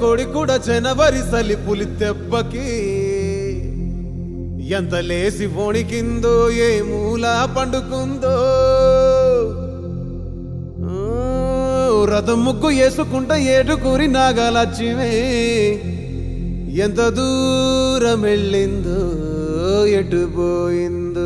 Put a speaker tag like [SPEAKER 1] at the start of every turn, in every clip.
[SPEAKER 1] కొడి కూడా జనవరి సలి పులి తెబ్బకి. ఎంత లేసి వణికిందో ఏ మూల పండుకుందో. రథం ముగ్గు వేసుకుంట ఏడుకూరి నాగలక్ష్మి. ఎంత దూరం వెళ్ళిందో ఎటు పోయిందో.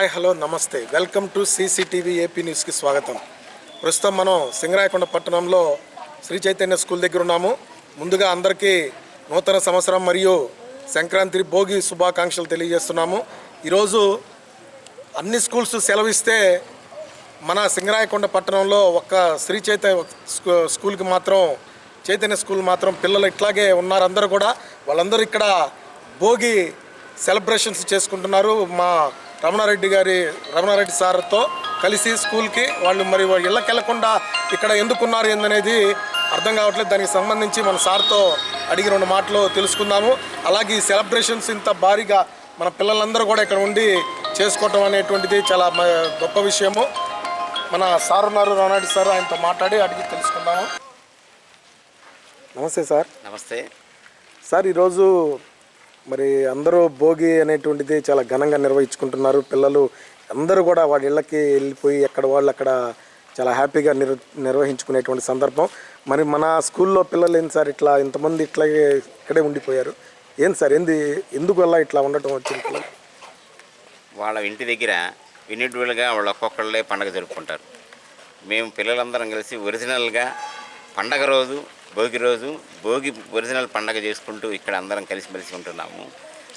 [SPEAKER 2] hi hello నమస్తే. వెల్కమ్ టు సీసీటీవీ ఏపీ న్యూస్కి స్వాగతం. ప్రస్తుతం మనం సింగరాయకొండ పట్టణంలో శ్రీ చైతన్య స్కూల్ దగ్గర ఉన్నాము. ముందుగా అందరికీ నూతన సంవత్సరం మరియు సంక్రాంతి భోగి శుభాకాంక్షలు తెలియజేస్తున్నాము. ఈరోజు అన్ని స్కూల్స్ సెలవిస్తే మన సింగరాయకొండ పట్టణంలో ఒక్క శ్రీ చైతన్య స్కూల్కి మాత్రం చైతన్య స్కూల్ మాత్రం పిల్లలు ఇట్లాగే ఉన్నారు అందరూ కూడా. వాళ్ళందరూ ఇక్కడ భోగి సెలబ్రేషన్స్ చేసుకుంటున్నారు. మా రమణారెడ్డి గారి రమణారెడ్డి సార్తో కలిసి స్కూల్కి వాళ్ళు మరి వాళ్ళ ఇళ్ళకి వెళ్ళకుండా ఇక్కడ ఎందుకున్నారు ఏందనేది అర్థం కావట్లేదు. దానికి సంబంధించి మన సార్తో అడిగి రెండు మాటలు తెలుసుకుందాము. అలాగే ఈ సెలబ్రేషన్స్ ఇంత భారీగా మన పిల్లలందరూ కూడా ఇక్కడ ఉండి చేసుకోవటం అనేటువంటిది చాలా మ- గొప్ప విషయము. మన సార్ ఉన్నారు రమణారెడ్డి సార్ ఆయనతో మాట్లాడి అడిగి తెలుసుకుందాము. నమస్తే సార్.
[SPEAKER 3] నమస్తే.
[SPEAKER 2] సార్ ఈరోజు మరి అందరూ భోగి అనేటువంటిది చాలా ఘనంగా నిర్వహించుకుంటున్నారు. పిల్లలు అందరూ కూడా వాళ్ళ ఇళ్ళకి వెళ్ళిపోయి ఎక్కడ వాళ్ళు అక్కడ చాలా హ్యాపీగా నిర్ నిర్వహించుకునేటువంటి సందర్భం. మరి మన స్కూల్లో పిల్లలు ఏంటి సార్ ఇట్లా ఇంతమంది ఇట్లాగే ఇక్కడే ఉండిపోయారు? ఏంటి సార్ ఏంది ఎందుకల్ల ఇట్లా ఉండటం వచ్చింది పిల్లలు?
[SPEAKER 3] వాళ్ళ ఇంటి దగ్గర ఇండివిజువల్గా వాళ్ళ ఒక్కొక్కళ్ళే పండగ జరుపుకుంటారు. మేము పిల్లలందరం కలిసి ఒరిజినల్గా పండగ రోజు భోగి రోజు భోగి ఒరిజినల్ పండగ చేసుకుంటూ ఇక్కడ అందరం కలిసిమెలిసి ఉంటున్నాము.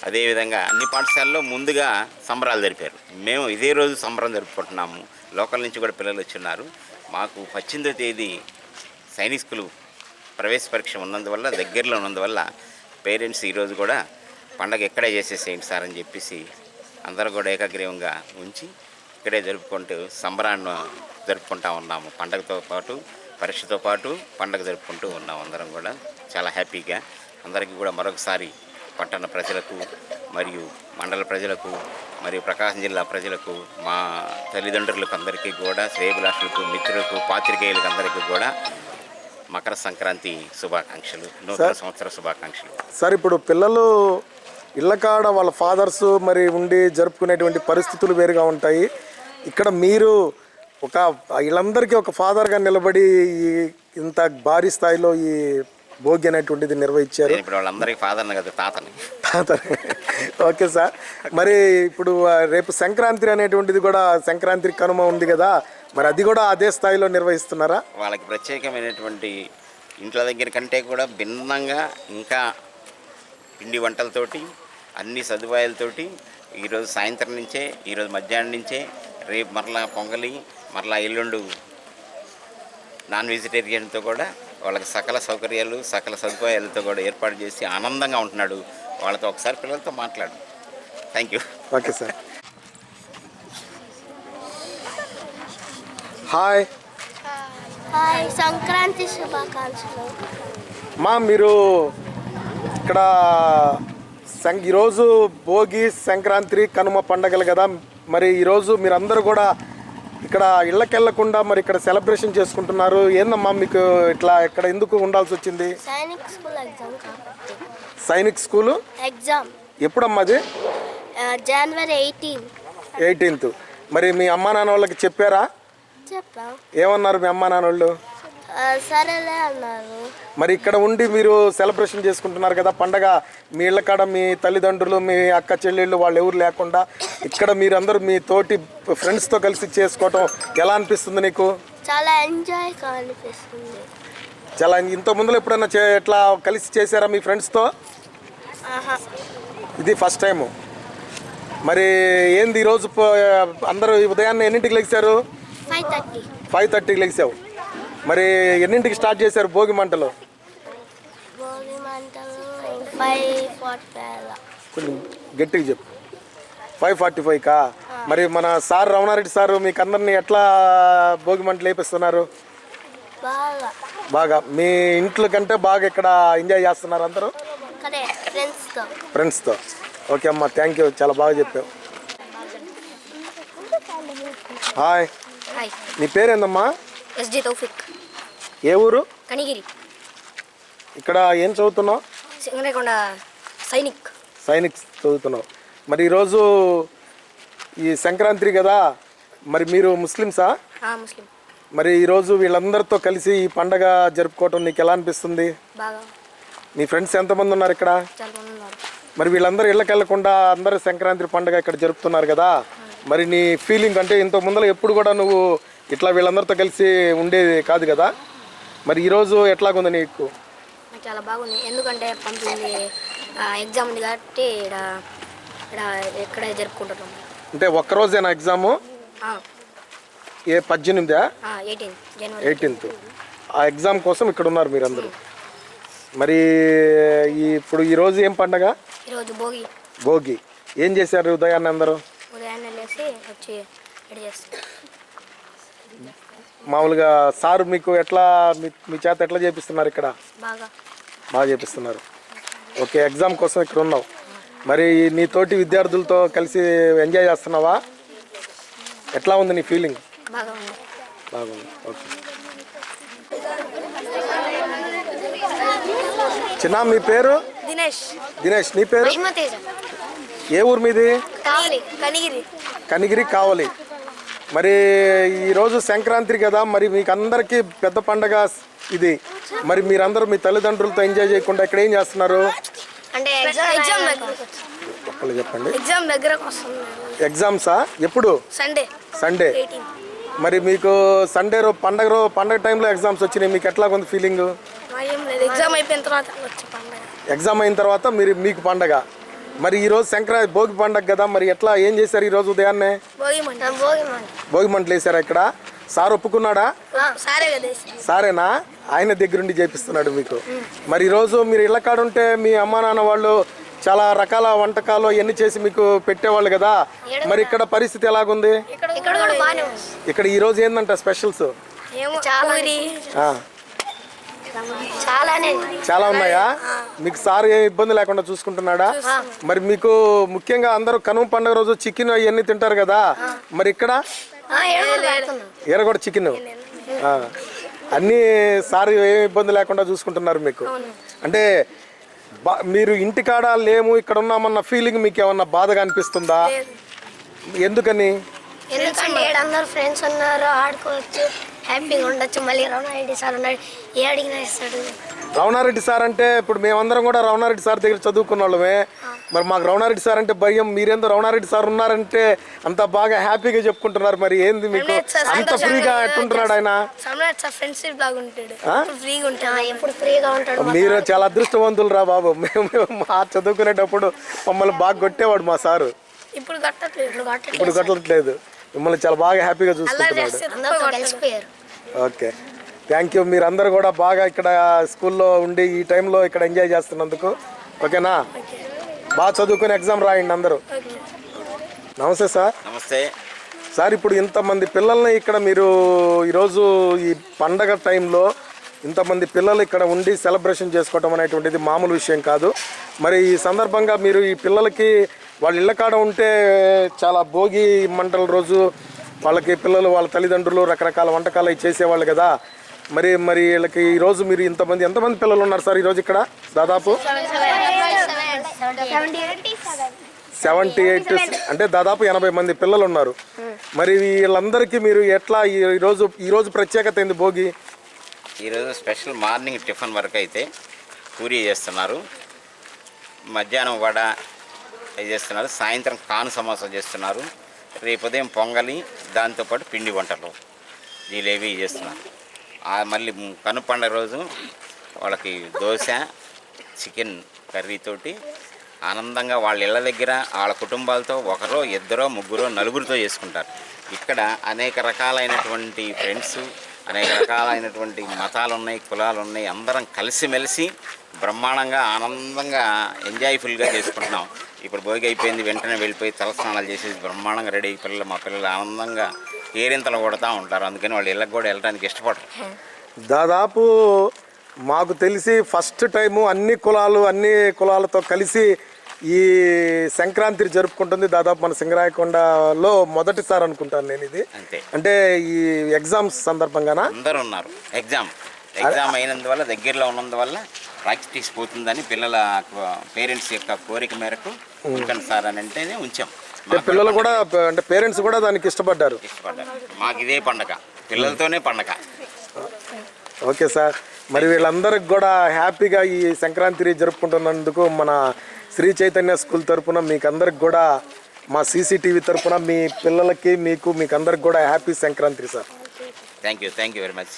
[SPEAKER 3] అదేవిధంగా అన్ని పాఠశాలల్లో ముందుగా సంబరాలు జరిపారు. మేము ఇదే రోజు సంబరం జరుపుకుంటున్నాము. లోకల్ నుంచి కూడా పిల్లలు వచ్చిన్నారు. మాకు పద్దెనిమిదో తేదీ సైనిక్ స్కూల్ ప్రవేశ పరీక్ష ఉన్నందువల్ల దగ్గరలో ఉన్నందువల్ల పేరెంట్స్ ఈరోజు కూడా పండగ ఎక్కడే చేసేసేయండి సార్ అని చెప్పేసి అందరూ కూడా ఏకాగ్రీవంగా ఉంచి ఇక్కడే జరుపుకుంటూ సంబరాన్ని జరుపుకుంటా ఉన్నాము. పండగతో పాటు పరీక్షతో పాటు పండగ జరుపుకుంటూ ఉన్నాం అందరం కూడా. చాలా హ్యాపీగా. అందరికీ కూడా మరొకసారి పట్టణ ప్రజలకు మరియు మండల ప్రజలకు మరియు ప్రకాశం జిల్లా ప్రజలకు మా తల్లిదండ్రులకు అందరికీ కూడా శ్రేయభిలాషులకు మిత్రులకు పాత్రికేయులకు అందరికీ కూడా మకర సంక్రాంతి శుభాకాంక్షలు నూతన సంవత్సర శుభాకాంక్షలు.
[SPEAKER 2] సార్ ఇప్పుడు పిల్లలు ఇళ్ళ కాడ వాళ్ళ ఫాదర్స్ మరి ఉండి జరుపుకునేటువంటి పరిస్థితులు వేరుగా ఉంటాయి. ఇక్కడ మీరు ఒక వీళ్ళందరికీ ఒక ఫాదర్గా నిలబడి ఈ ఇంత భారీ స్థాయిలో ఈ భోగి అనేటువంటిది నిర్వహించారు.
[SPEAKER 3] ఇప్పుడు వాళ్ళందరికీ ఫాదర్ని కదా తాతని.
[SPEAKER 2] Okay sir. మరి ఇప్పుడు రేపు సంక్రాంతి అనేటువంటిది కూడా సంక్రాంతి కనుమ ఉంది కదా మరి అది కూడా అదే స్థాయిలో నిర్వహిస్తున్నారా?
[SPEAKER 3] వాళ్ళకి ప్రత్యేకమైనటువంటి ఇంట్ల దగ్గర కంటే కూడా భిన్నంగా ఇంకా పిండి వంటలతోటి అన్ని సదుపాయాలతోటి ఈరోజు సాయంత్రం నుంచే ఈరోజు మధ్యాహ్నం నుంచే రేపు మరలా పొంగలి మరలా ఎల్లుండు నాన్ వెజిటేరియన్తో కూడా వాళ్ళకి సకల సౌకర్యాలు సకల సదుపాయాలతో కూడా ఏర్పాటు చేసి ఆనందంగా ఉంటున్నాడు. వాళ్ళతో ఒకసారి పిల్లలతో మాట్లాడు. Thank you
[SPEAKER 2] okay sir. Hi
[SPEAKER 4] hi Sankranti శుభాకాంక్షలు.
[SPEAKER 2] మా మీరు ఇక్కడ సం ఈరోజు భోగి సంక్రాంతి కనుమ పండగలు కదా. మరి ఈరోజు మీరందరూ కూడా ఇక్కడ ఇళ్ళకెళ్ళకుండా మరి ఇక్కడ సెలబ్రేషన్ చేసుకుంటున్నారు. ఏందమ్మా మీకు ఇట్లా ఇక్కడ ఎందుకు ఉండాల్సి వచ్చింది?
[SPEAKER 4] సైనిక్ స్కూల్ ఎగ్జామ్ కాబట్టి.
[SPEAKER 2] సైనిక్ స్కూలు?
[SPEAKER 4] ఎగ్జామ్.
[SPEAKER 2] ఎప్పుడమ్మా అది?
[SPEAKER 4] జనవరి ఎయిటీన్.
[SPEAKER 2] ఎయిటీన్త్. మరి మీ అమ్మా నాన్న వాళ్ళకి చెప్పారా?
[SPEAKER 4] చెప్పాం.
[SPEAKER 2] ఏమన్నారు మీ అమ్మా నాన్న వాళ్ళు?
[SPEAKER 4] సరేలే అన్నారు.
[SPEAKER 2] మరి ఇక్కడ ఉండి మీరు సెలబ్రేషన్ చేసుకుంటున్నారు కదా పండగ మీ ఇళ్ళ కాడ మీ తల్లిదండ్రులు మీ అక్క చెల్లెళ్ళు వాళ్ళు ఎవరు లేకుండా ఇక్కడ మీరందరూ మీ తోటి ఫ్రెండ్స్తో కలిసి చేసుకోవటం ఎలా అనిపిస్తుంది నీకు?
[SPEAKER 4] చాలా ఎంజాయ్గా అనిపిస్తుంది.
[SPEAKER 2] చాలా ఇంత ముందులో ఎప్పుడైనా ఎట్లా కలిసి చేశారా మీ ఫ్రెండ్స్తో ఇది ఫస్ట్ టైము మరి ఏంది ఈరోజు అందరూ ఉదయాన్నే ఎన్నింటికి లెగిశారు
[SPEAKER 4] ఫైవ్
[SPEAKER 2] థర్టీకి లెగిసావు మరి ఎన్నింటికి స్టార్ట్ చేశారు భోగి మంటలు? కొంచెం గట్టిగా చెప్పు. ఫైవ్ ఫార్టీ ఫైవ్ కా మరి మన సార్ రమణారెడ్డి సార్ మీకు అందరినీ ఎట్లా భోగి మంటలు లేపిస్తున్నారు
[SPEAKER 4] బాగా.
[SPEAKER 2] బాగా. మీ ఇంట్లో కంటే బాగా ఇక్కడ ఎంజాయ్ చేస్తున్నారు అందరూ?
[SPEAKER 4] ఫ్రెండ్స్తో
[SPEAKER 2] ఓకే అమ్మా థ్యాంక్ యూ చాలా బాగా చెప్పావు. హాయ్
[SPEAKER 5] హాయ్
[SPEAKER 2] నీ పేరేందమ్మా?
[SPEAKER 5] ఎస్జి తౌఫిక్
[SPEAKER 2] ఏ ఊరు?
[SPEAKER 5] కనిగిరి.
[SPEAKER 2] ఇక్కడ ఏం చదువుతున్నావు?
[SPEAKER 5] సింగరేకొండ సైనిక్.
[SPEAKER 2] సైనిక్ చదువుతున్నావు. మరి ఈరోజు ఈ సంక్రాంతి కదా మరి మీరు ముస్లిమ్సా?
[SPEAKER 5] ముస్లిం.
[SPEAKER 2] మరి ఈరోజు వీళ్ళందరితో కలిసి ఈ పండగ జరుపుకోవటం నీకు ఎలా అనిపిస్తుంది?
[SPEAKER 5] బాగా.
[SPEAKER 2] నీ ఫ్రెండ్స్ ఎంతమంది ఉన్నారు ఇక్కడ? మరి వీళ్ళందరూ ఇళ్ళకి వెళ్ళకుండా అందరూ సంక్రాంతి పండగ ఇక్కడ జరుపుతున్నారు కదా మరి నీ ఫీలింగ్ అంటే ఇంత ముందర ఎప్పుడు కూడా నువ్వు ఇట్లా వీళ్ళందరితో కలిసి ఉండేది కాదు కదా? మరి ఈరోజు ఎట్లాగుంది నీకు?
[SPEAKER 5] నాకు చాలా బాగుంది. ఎందుకంటే పంపింది ఎగ్జామ్ ఉంది కాబట్టి ఇక్కడ ఇక్కడ జరుపుకుంటున్నాం.
[SPEAKER 2] అంటే ఒక్కరోజేనా ఎగ్జాము ఏ పద్దెనిమిదా?
[SPEAKER 5] ఎయిటీన్ జనవరి
[SPEAKER 2] ఎయిటీన్త్ ఆ ఎగ్జామ్ కోసం ఇక్కడ ఉన్నారు మీరందరూ. మరి ఈ ఇప్పుడు ఈరోజు ఏం పండగ?
[SPEAKER 5] ఈరోజు భోగి.
[SPEAKER 2] భోగి. ఏం చేశారు ఉదయాన్నే అందరూ?
[SPEAKER 5] ఉదయాన్నే లేసి వచ్చి రెడీ చేస్తాం
[SPEAKER 2] మామూలుగా సార్ మీకు ఎట్లా మీ మీ చేత ఎట్లా చేపిస్తున్నారు ఇక్కడ?
[SPEAKER 5] బాగా.
[SPEAKER 2] చేపిస్తున్నారు. ఓకే ఎగ్జామ్ కోసం ఇక్కడ ఉన్నావు. మరి నీ తోటి విద్యార్థులతో కలిసి ఎంజాయ్ చేస్తున్నావా? ఎట్లా ఉంది నీ ఫీలింగ్? బాగుంది. ఓకే. చిన్న మీ పేరు?
[SPEAKER 5] దినేష్.
[SPEAKER 2] దినేష్ నీ పేరు? ఏ ఊరు మీది?
[SPEAKER 5] కనిగిరి. కనిగిరి
[SPEAKER 2] కావలి. మరి ఈరోజు సంక్రాంతి కదా మరి మీకు అందరికీ పెద్ద పండగ ఇది. మరి మీరందరూ మీ తల్లిదండ్రులతో ఎంజాయ్ చేయకుండా ఇక్కడ ఏం చేస్తున్నారు?
[SPEAKER 5] అంటే ఎగ్జామ్ ఎగ్జామ్ దగ్గర
[SPEAKER 2] ఒక్కళ్ళు చెప్పండి.
[SPEAKER 5] ఎగ్జామ్
[SPEAKER 2] ఎగ్జామ్సా? ఎప్పుడు?
[SPEAKER 5] సండే
[SPEAKER 2] సండే మరి మీకు సండే రో పండగ రో పండగ టైంలో ఎగ్జామ్స్ వచ్చినాయి. మీకు ఎట్లా ఉంది ఫీలింగ్
[SPEAKER 5] ఎగ్జామ్ అయిపోయిన తర్వాత వచ్చే పండుగ.
[SPEAKER 2] ఎగ్జామ్ అయిన తర్వాత మీరు మీకు పండగ? మరి ఈరోజు సంక్రాంతి భోగి పండగ కదా మరి ఎట్లా ఏం చేశారు ఈరోజు ఉదయాన్నే?
[SPEAKER 5] భోగి మంట. భోగి మంట.
[SPEAKER 2] భోగి మంటలు వేసారా ఇక్కడ? సార్ ఒప్పుకున్నాడా. సారేనా? ఆయన దగ్గరుండి చేపిస్తున్నాడు మీకు. మరి ఈరోజు మీరు ఇళ్ళ కాడ ఉంటే మీ అమ్మా నాన్న వాళ్ళు చాలా రకాల వంటకాలు అవన్నీ చేసి మీకు పెట్టేవాళ్ళు కదా. మరి ఇక్కడ పరిస్థితి ఎలాగుంది?
[SPEAKER 5] ఇక్కడ ఇక్కడ కూడా బాగానే ఉంది.
[SPEAKER 2] ఇక్కడ ఈ రోజు ఏందంట స్పెషల్స్?
[SPEAKER 5] చాలానే.
[SPEAKER 2] చాలా ఉన్నాయా? మీకు సార్ ఏ ఇబ్బంది లేకుండా చూసుకుంటున్నాడా? మరి మీకు ముఖ్యంగా అందరూ కనుమ పండుగ రోజు చికెన్ అవన్నీ తింటారు కదా? మరి ఇక్కడ?
[SPEAKER 5] కూడా
[SPEAKER 2] చికెన్. అన్నీ సార్ ఏం ఇబ్బంది లేకుండా చూసుకుంటున్నారు మీకు? అంటే బా మీరు ఇంటికాడ లేము ఇక్కడ ఉన్నామన్న ఫీలింగ్ మీకు ఏమన్నా బాధగా అనిపిస్తుందా? ఎందుకని?
[SPEAKER 5] ఫ్రెండ్స్ ఉన్నారు ఆడుకోవచ్చు. హ్యాపీగా ఉండొచ్చు. మళ్ళీ రమణ రెడ్డి సార్ ఉన్నాడు ఏ అడిగినా ఇస్తాడు.
[SPEAKER 2] రమణారెడ్డి సార్ అంటే ఇప్పుడు మేమందరం కూడా రమణారెడ్డి సార్ దగ్గర చదువుకున్న వాళ్ళమే. మరి మాకు రమణారెడ్డి సార్ అంటే భయం. మీరేందో రమణారెడ్డి సార్ ఉన్నారంటే అంత బాగా హ్యాపీగా చెప్పుకుంటున్నారు. మరి ఏంది మీకు? అంత ఫ్రీగా ఎట్టుంటున్నాడు ఆయన?
[SPEAKER 5] ఫ్రెండ్షిప్ లాగా ఉంటాడు? ఫ్రీగా ఉంటాడు. ఎప్పుడు ఫ్రీగా ఉంటాడు
[SPEAKER 2] మీరు చాలా అదృష్టవంతులు రా బాబు. మేము మా చదువుకునేటప్పుడు మమ్మల్ని బాగా కొట్టేవాడు మా సారు.
[SPEAKER 5] ఇప్పుడు కట్టట్లేదు ఇప్పుడు కట్టట్లేదు.
[SPEAKER 2] ఇప్పుడు కొట్టట్లేదు. మిమ్మల్ని చాలా బాగా హ్యాపీగా చూసుకుంటున్నాడు. ఓకే. థ్యాంక్ యూ మీరందరూ కూడా బాగా ఇక్కడ స్కూల్లో ఉండి ఈ టైంలో ఇక్కడ ఎంజాయ్ చేస్తున్నందుకు. ఓకేనా? బాగా చదువుకుని ఎగ్జామ్ రాయండి అందరూ. నమస్తే సార్.
[SPEAKER 3] నమస్తే.
[SPEAKER 2] సార్ ఇప్పుడు ఇంతమంది పిల్లల్ని ఇక్కడ మీరు ఈరోజు ఈ పండగ టైంలో ఇంతమంది పిల్లలు ఇక్కడ ఉండి సెలబ్రేషన్ చేసుకోవటం అనేటువంటిది మామూలు విషయం కాదు. మరి ఈ సందర్భంగా మీరు ఈ పిల్లలకి వాళ్ళ ఇళ్ళ కాడ ఉంటే చాలా భోగి మంటల రోజు వాళ్ళకి పిల్లలు వాళ్ళ తల్లిదండ్రులు రకరకాల వంటకాలు అవి చేసేవాళ్ళు కదా. మరి మరి వీళ్ళకి ఈరోజు మీరు ఇంతమంది ఎంతమంది పిల్లలు ఉన్నారు సార్ ఈరోజు ఇక్కడ? దాదాపు? సెవెంటీ ఎయిట్ అంటే దాదాపు ఎనభై మంది పిల్లలు ఉన్నారు. మరి వీళ్ళందరికీ మీరు ఎట్లా ఈరోజు ఈరోజు ప్రత్యేకత ఏంది భోగి?
[SPEAKER 3] ఈరోజు స్పెషల్ మార్నింగ్ టిఫిన్ వరకు అయితే పూరి చేస్తున్నారు. మధ్యాహ్నం వడ చేస్తున్నారు. సాయంత్రం కాను సమోసా చేస్తున్నారు. రేపు ఉదయం పొంగలి దాంతోపాటు పిండి వంటలు. జిలేబీ చేస్తున్నారు. మళ్ళీ కనుపండ రోజు వాళ్ళకి దోశ చికెన్ కర్రీతోటి ఆనందంగా వాళ్ళ ఇళ్ళ దగ్గర వాళ్ళ కుటుంబాలతో ఒకరో ఇద్దరో ముగ్గురో నలుగురితో చేసుకుంటారు. ఇక్కడ అనేక రకాలైనటువంటి ఫ్రెండ్స్ అనేక రకాలైనటువంటి మతాలు ఉన్నాయి కులాలు ఉన్నాయి అందరం కలిసిమెలిసి బ్రహ్మాండంగా ఆనందంగా ఎంజాయ్ఫుల్గా చేసుకుంటున్నాం. ఇప్పుడు భోగి అయిపోయింది వెంటనే వెళ్ళిపోయి తలస్నానాలు చేసేసి బ్రహ్మాండంగా రెడీ అయ్యి పిల్లలు మా పిల్లలు ఆనందంగా కేరింతలు కొడతా ఉంటారు. అందుకని వాళ్ళు ఇళ్ళకి కూడా వెళ్ళడానికి ఇష్టపడరు.
[SPEAKER 2] దాదాపు మాకు తెలిసి ఫస్ట్ టైము అన్ని కులాలు అన్ని కులాలతో కలిసి ఈ సంక్రాంతి జరుపుకుంటుంది. దాదాపు మన సింగరాయకొండలో మొదటిసారి అనుకుంటాను నేను ఇది. అంటే ఈ ఎగ్జామ్స్ సందర్భంగానా?
[SPEAKER 3] అందరూ ఉన్నారు. ఎగ్జామ్ ఎగ్జామ్ అయినందువల్ల దగ్గరలో ఉన్నందువల్ల ప్రాక్టీస్ పోతుందని పిల్లల పేరెంట్స్ యొక్క కోరిక మేరకు ఉంచండి సార్ అని అంటేనే ఉంచాం.
[SPEAKER 2] పిల్లలు కూడా అంటే పేరెంట్స్ కూడా దానికి ఇష్టపడ్డారు.
[SPEAKER 3] ఇష్టపడ్డారు. మాకు ఇదే పండగ. పిల్లలతోనే పండగ.
[SPEAKER 2] Okay sir. మరి వీళ్ళందరికి కూడా హ్యాపీగా ఈ సంక్రాంతి జరుపుకుంటున్నందుకు మన శ్రీ చైతన్య స్కూల్ తరపున మీకు అందరికి కూడా మా సీసీటీవీ తరపున మీ పిల్లలకి మీకు మీకు అందరికి కూడా happy Sankranti sir.
[SPEAKER 3] Thank you thank you very much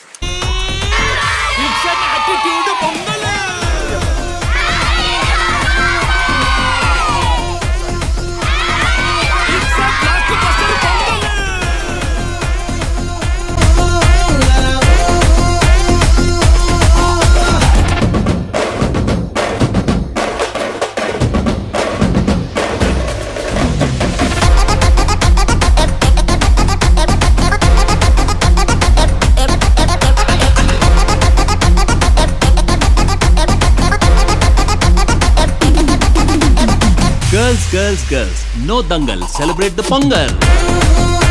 [SPEAKER 6] Girls, girls. No dangal. Celebrate the Pongal.